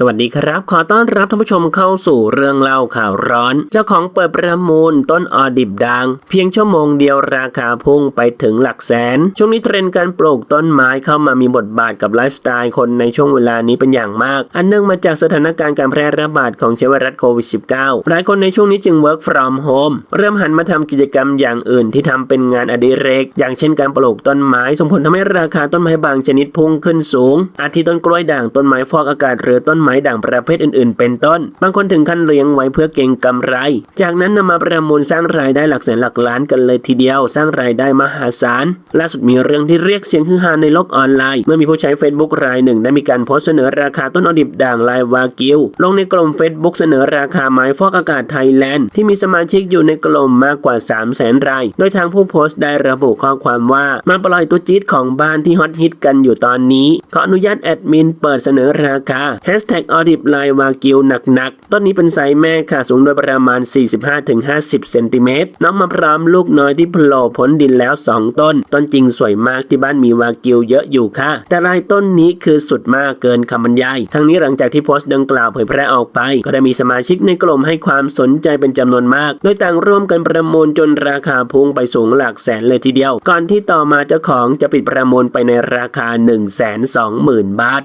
สวัสดีครับ ขอต้อนรับท่านผู้ชมเข้าสู่เรื่องเล่าข่าวร้อน เจ้าของเปิดประมูลต้นออดิบดัง เพียงชั่วโมงเดียวราคาพุ่งไปถึงหลักแสน ช่วงนี้เทรนด์การปลูกต้นไม้เข้ามามีบทบาทกับไลฟ์สไตล์คนในช่วงเวลานี้เป็นอย่างมาก อันเนื่องมาจากสถานการณ์การแพร่ระบาดของเชื้อไวรัสโควิด -19 หลายคนในช่วงนี้จึง work from home เริ่มหันมาทำกิจกรรมอย่างอื่นที่ทำเป็นงานอดิเรก อย่างเช่นการปลูกต้นไม้ส่งผลทำให้ราคาต้นไม้บางชนิดพุ่งขึ้นสูง อาทิต้นกล้วยด่างต้นไม้ฟอกอากาศหรือต้นไม้ด่างประเภทอื่นๆ เป็นต้น บางคนถึงขั้นเลี้ยงไว้เพื่อเก็งกำไร จากนั้นนำมาประมูลสร้างรายได้หลักแสนหลักล้านกันเลยทีเดียว สร้างรายได้มหาศาล ล่าสุดมีเรื่องที่เรียกเสียงฮือฮาในโลกออนไลน์ เมื่อมีผู้ใช้ Facebook รายหนึ่งได้มีการโพสต์เสนอราคาต้นอดิบด่างลายวากิวลงในกลุ่ม Facebook เสนอราคาไม้ฟอกอากาศไทยแลนด์ที่มีสมาชิกอยู่ในกลุ่มมากกว่า 3 0 0แสนราย โดยทางผู้โพสต์ได้ระบุข้อความว่ามาปล่อยตัวจี๊ดของบ้านที่ฮอตฮิตกันอยู่ตอนนี้ขออนุญาตแอดมินเปิดเสนอราคา Hashtag ออดิบลายวากิวหนักๆ ต้นนี้เป็นไซส์แม่ค่ะ สูงโดยประมาณ 45-50 เซนติเมตร น้องมาพร้อมลูกน้อยที่โผล่พ้นดินแล้ว 2 ต้น ต้นจริงสวยมากที่บ้านมีวากิวเยอะอยู่ค่ะ แต่ลายต้นนี้คือสุดมากเกินคำบรรยาย ทั้งนี้หลังจากที่โพสต์ดังกล่าวเผยแพร่ออกไป ก็ได้มีสมาชิกในกลุ่มให้ความสนใจเป็นจำนวนมาก โดยต่างร่วมกันประมูลจนราคาพุ่งไปสูงหลักแสนเลยทีเดียว ก่อนที่ต่อมาเจ้าของจะปิดประมูลไปในราคา 1 2 0 0 0 0 บาท